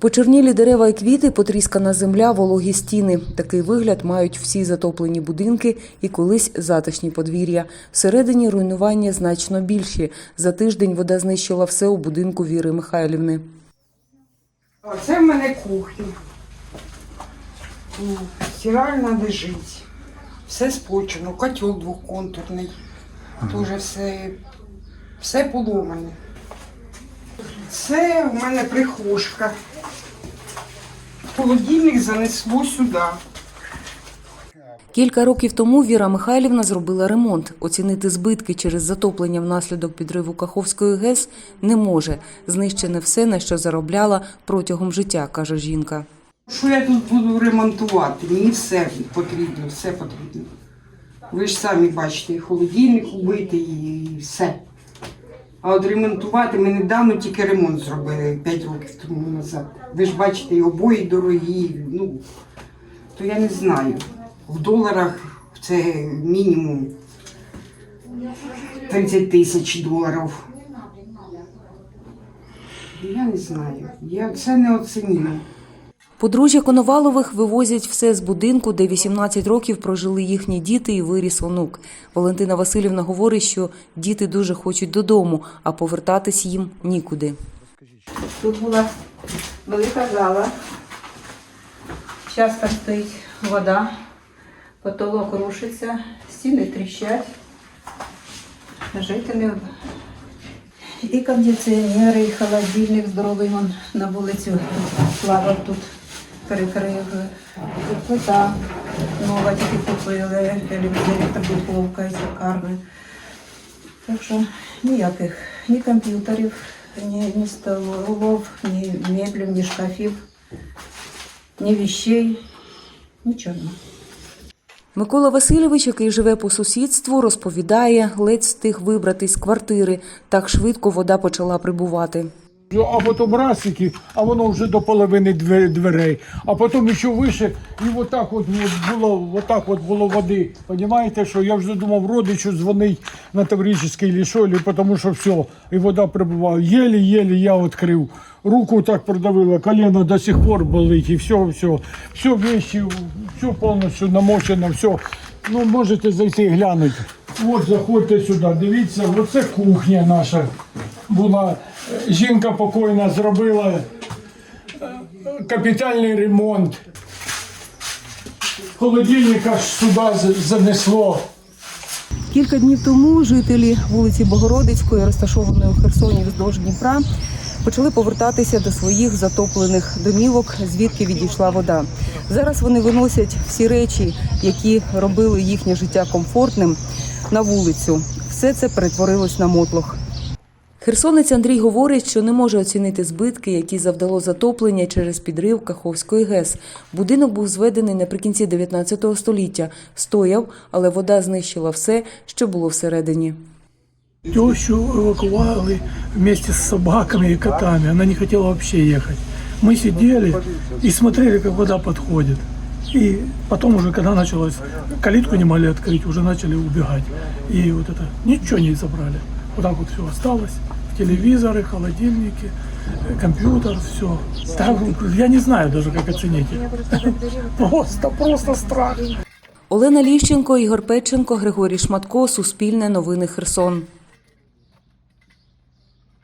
Почернілі дерева і квіти, потріскана земля, вологі стіни. Такий вигляд мають всі затоплені будинки і колись затишні подвір'я. Всередині руйнування значно більші. За тиждень вода знищила все у будинку Віри Михайлівни. Оце в мене кухня. Стиральна лежить. Все спочено, котел двохконтурний. Дуже все, все поломане. Це в мене прихожка. Холодильник занесло сюди. Кілька років тому Віра Михайлівна зробила ремонт. Оцінити збитки через затоплення внаслідок підриву Каховської ГЕС не може. Знищене все, на що заробляла протягом життя, каже жінка. Що я тут буду ремонтувати? Мені все потрібно, все потрібно. Ви ж самі бачите, і холодильник убитий, і все. А от ремонтувати ми недавно тільки ремонт зробили 5 років тому назад. Ви ж бачите, і обої дорогі, ну, то я не знаю. В доларах це мінімум 30 тисяч доларів. Я не знаю. Я це не оцінюю. Подружжя Коновалових вивозять все з будинку, де 18 років прожили їхні діти і виріс онук. Валентина Васильівна говорить, що діти дуже хочуть додому, а повертатись їм нікуди. Тут була велика зала. Часто стоїть вода, потолок рушиться, стіни тріщать. Жити не і кондиціонери, і холодильник здоровий вон на вулицю плавав тут перекрив. Плита нова тільки купили, електрода, духовка і шикарна. Так що ніяких ні комп'ютерів, ні, ні столов, ні меблів, ні шкафів, ні вещей, нічого. Микола Васильович, який живе по сусідству, розповідає, ледь встиг вибратись з квартири. Так швидко вода почала прибувати. А потім расики, а воно вже до половини две- дверей. А потім ще вище, і отак от, було, отак от було води. Понімаєте, що я вже думав родичу дзвонить на Таврический лішолі, тому що все, і вода прибувала. Єлі-єлі я відкрив. Руку так продавило, колено до сих пор болить, і все, все, все вещи, все повністю намочено, все. Ну, можете зайти і глянути. От заходьте сюди, дивіться, оце кухня наша була. Жінка покойна зробила е, капітальний ремонт. Холодильника ж сюди занесло. Кілька днів тому жителі вулиці Богородицької, розташованої у Херсоні вздовж Дніпра, почали повертатися до своїх затоплених домівок, звідки відійшла вода. Зараз вони виносять всі речі, які робили їхнє життя комфортним, на вулицю. Все це перетворилось на мотлох. Херсонець Андрій говорить, що не може оцінити збитки, які завдало затоплення через підрив Каховської ГЕС. Будинок був зведений наприкінці 19 століття, стояв, але вода знищила все, що було всередині. Тещу эвакуировали вместе с собаками и котами. Она не хотела вообще ехать. Мы сидели и смотрели, как вода подходит. И потом уже, когда началось, калитку не могли открыть, уже начали убегать. И вот это, ничего не забрали. Вот так вот все осталось. Телевизоры, холодильники, э, компьютер, все. Так, я не знаю даже, как оценить. Просто, просто страх. Олена Ліщенко, Ігор Печенко, Григорій Шматко, Суспільне новини Херсон.